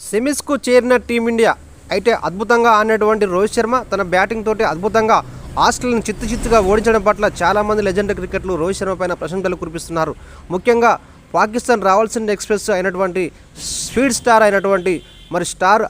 సెమీస్కు చేరిన టీమిండియా అయితే అద్భుతంగా ఆడినటువంటి రోహిత్ శర్మ తన బ్యాటింగ్ తోటి అద్భుతంగా ఆస్ట్రేలియాను చిత్తు చిత్తుగా ఓడించడం పట్ల చాలామంది లెజెండ్ క్రికెట్లు రోహిత్ శర్మ పైన ప్రశంసలు కురిపిస్తున్నారు. ముఖ్యంగా పాకిస్తాన్ రావాల్సిన ఎక్స్ప్రెస్ అయినటువంటి స్పీడ్ స్టార్ అయినటువంటి మరి స్టార్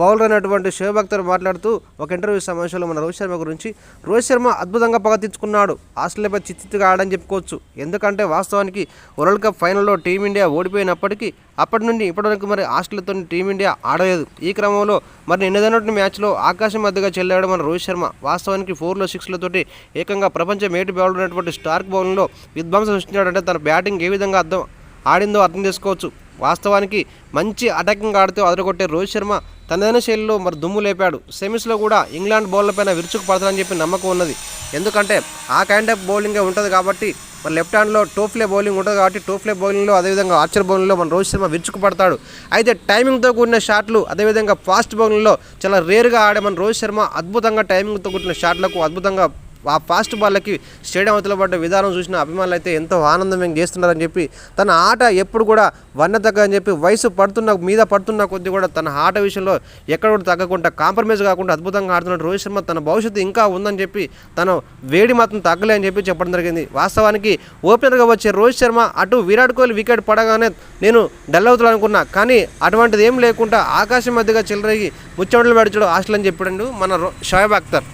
బౌలర్ అయినటువంటి షోయబ్ అఖ్తర్ మాట్లాడుతూ ఒక ఇంటర్వ్యూ సమావేశంలో మన రోహిత్ శర్మ గురించి రోహిత్ శర్మ అద్భుతంగా పగ పగతీర్చుకున్నాడు ఆస్ట్రేలియాపై చిత్తుగా ఆడని చెప్పుకోవచ్చు. ఎందుకంటే వాస్తవానికి వరల్డ్ కప్ ఫైనల్లో టీమిండియా ఓడిపోయినప్పటికీ అప్పటి నుండి ఇప్పటివరకు మరి ఆస్ట్రేలియాతో టీమిండియా ఆడలేదు. ఈ క్రమంలో మరి నిన్నదన్నటువంటి మ్యాచ్లో ఆకాశం మధ్యగా చెల్లాడు మన రోహిత్ శర్మ. వాస్తవానికి ఫోర్లో సిక్స్లతోటి ఏకంగా ప్రపంచ మేటి బౌలర్ అయినటువంటి స్టార్క్ బౌలింగ్లో విధ్వంసం సృష్టించాడంటే తన బ్యాటింగ్ ఏ విధంగా అర్థం ఆడిందో అర్థం చేసుకోవచ్చు. వాస్తవానికి మంచి అటాకింగ్ ఆడుతూ అదరగొట్టే రోహిత్ శర్మ తనదైన శైలిలో మరి దుమ్ము లేపాడు. సెమీస్లో కూడా ఇంగ్లాండ్ బౌలర్ పైన విరుచుకు పడతాడని చెప్పి నమ్మకం ఉన్నది. ఎందుకంటే ఆ కైండ్ ఆఫ్ బౌలింగే ఉంటుంది కాబట్టి మరి లెఫ్ట్ హ్యాండ్లో టోఫ్లే బౌలింగ్ ఉంటుంది కాబట్టి టోఫ్లే బౌలింగ్లో అదేవిధంగా ఆర్చర్ బౌలింగ్లో మన రోహిత్ శర్మ విరుచుకు పడతాడు. అయితే టైమింగ్తో కూడిన షాట్లు అదేవిధంగా ఫాస్ట్ బౌలింగ్లో చాలా రేర్గా ఆడే మన రోహిత్ శర్మ అద్భుతంగా టైమింగ్తో కూడిన షాట్లకు అద్భుతంగా ఆ ఫాస్ట్ బాల్లకి స్టేడియం అవతల పడ్డ విధానం చూసిన అభిమానులు అయితే ఎంతో ఆనందం చేస్తున్నారని చెప్పి తన ఆట ఎప్పుడు కూడా వన్న తగ్గని చెప్పి వయసు పడుతున్న మీద పడుతున్న కొద్ది కూడా తన ఆట విషయంలో ఎక్కడ కూడా తగ్గకుండా కాంప్రమైజ్ కాకుండా అద్భుతంగా ఆడుతున్నాడు. రోహిత్ శర్మ తన భవిష్యత్తు ఇంకా ఉందని చెప్పి తను వేడి మాత్రం తగ్గలే అని చెప్పి చెప్పడం జరిగింది. వాస్తవానికి ఓపెనర్గా వచ్చే రోహిత్ శర్మ అటు విరాట్ కోహ్లీ వికెట్ పడగానే నేను డల్ అవుతాను అనుకున్నా. కానీ అటువంటిది ఏం లేకుండా ఆకాశం మధ్యగా చిల్లరగి ముచ్చమడలు పెడచడం ఆశలు అని చెప్పాడు మన షోయబ్ అఖ్తర్